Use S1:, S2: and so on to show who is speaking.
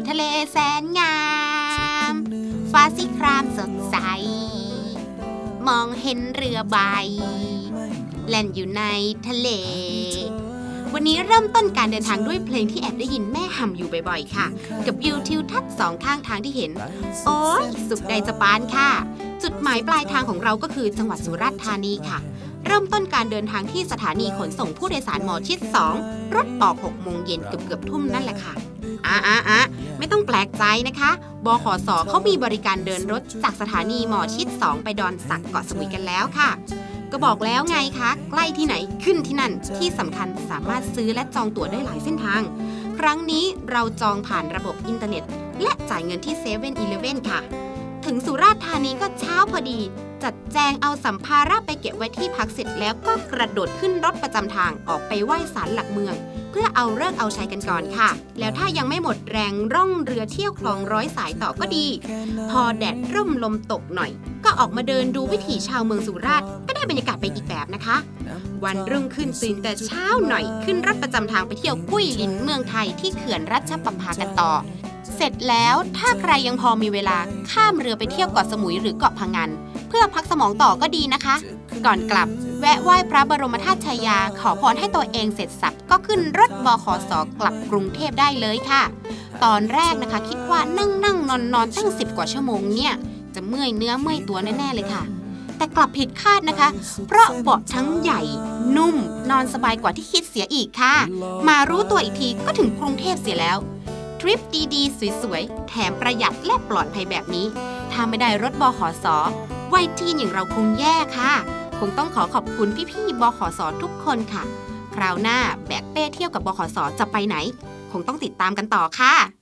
S1: นทะเลแสนงาม ฟ้าสีครามสดใส มองเห็นเรือใบ แล่นอยู่ในทะเล วันนี้เริ่มต้นการเดินทางด้วยเพลงที่แอบได้ยินแม่หำอยู่บ่อยๆ ค่ะ กับวิวทิวทัศน์สองข้างทางที่เห็น โอ้ยสุขใดจะปานค่ะ จุดหมายปลายทางของเราก็คือจังหวัดสุราษฎร์ธานีค่ะเริ่มต้นการเดินทางที่สถานีขนส่งผู้โดยสารหมอชิด 2 รถออก 6 โมงเย็นเกือบเกือบทุ่มนั่นแหละค่ะอะอะอะ ไม่ต้องแปลกใจนะคะ บขสเขามีบริการเดินรถจากสถานีหมอชิด 2 ไปดอนสักเกาะสมุยกันแล้วค่ะ ก็บอกแล้วไงคะ ใกล้ที่ไหนขึ้นที่นั่น ที่สำคัญสามารถซื้อและจองตั๋วได้หลายเส้นทาง ครั้งนี้เราจองผ่านระบบอินเทอร์เน็ต และจ่ายเงินที่เซเว่นอีเลฟเว่นค่ะ ถึงสุราษฎร์ธานีก็เช้าพอดี จัดแจงเอาสัมภาระไปเก็บไว้ที่พักเสร็จแล้วก็กระโดดขึ้นรถประจำทางออกไปไหว้ศาลหลักเมือง เพื่อเอาเลิกเอาชัยกันก่อนค่ะ แล้วถ้ายังไม่หมดแรงร่องเรือเที่ยวคลองร้อยสายต่อก็ดี พอแดดร่มลมตกหน่อย ก็ออกมาเดินดูวิถีชาวเมืองสุราษฎร์ก็ได้บรรยากาศไปอีกแบบนะคะ วันรุ่งขึ้นตื่นแต่เช้าหน่อยขึ้นรถประจำทางไปเที่ยวกุ้ยลินเมืองไทยที่เขื่อนรัชประภากันต่อ เสร็จแล้วถ้าใครยังพอมีเวลาข้ามเรือไปเที่ยวเกาะสมุยหรือเกาะพังงานเพื่อพักสมองต่อก็ดีนะคะ ก่อนกลับแวะไหว้พระบรมธาตุชายา ขอพรให้ตัวเองเสร็จสับก็ขึ้นรถบขสกลับกรุงเทพได้เลยค่ะ ตอนแรกนะคะคิดว่านั่งนั่งนอนนอนตั้งสิบกว่าชั่วโมงเนี่ยจะเมื่อยเนื้อเมื่อยตัวแน่ๆเลยค่ะ แต่กลับผิดคาดนะคะ เพราะเบาะทั้งใหญ่ นุ่ม นอนสบายกว่าที่คิดเสียอีกค่ะ มารู้ตัวอีกทีก็ถึงกรุงเทพเสียแล้ว ทริปดีๆ สวยๆ แถมประหยัดและปลอดภัยแบบนี้ ถ้าไม่ได้รถบขสวัยทีนอย่างเราคงแย่ค่ะ คงต้องขอขอบคุณพี่ๆบขสทุกคนค่ะ คราวหน้าแบกเป้เที่ยวกับบขสจะไปไหน คงต้องติดตามกันต่อค่ะ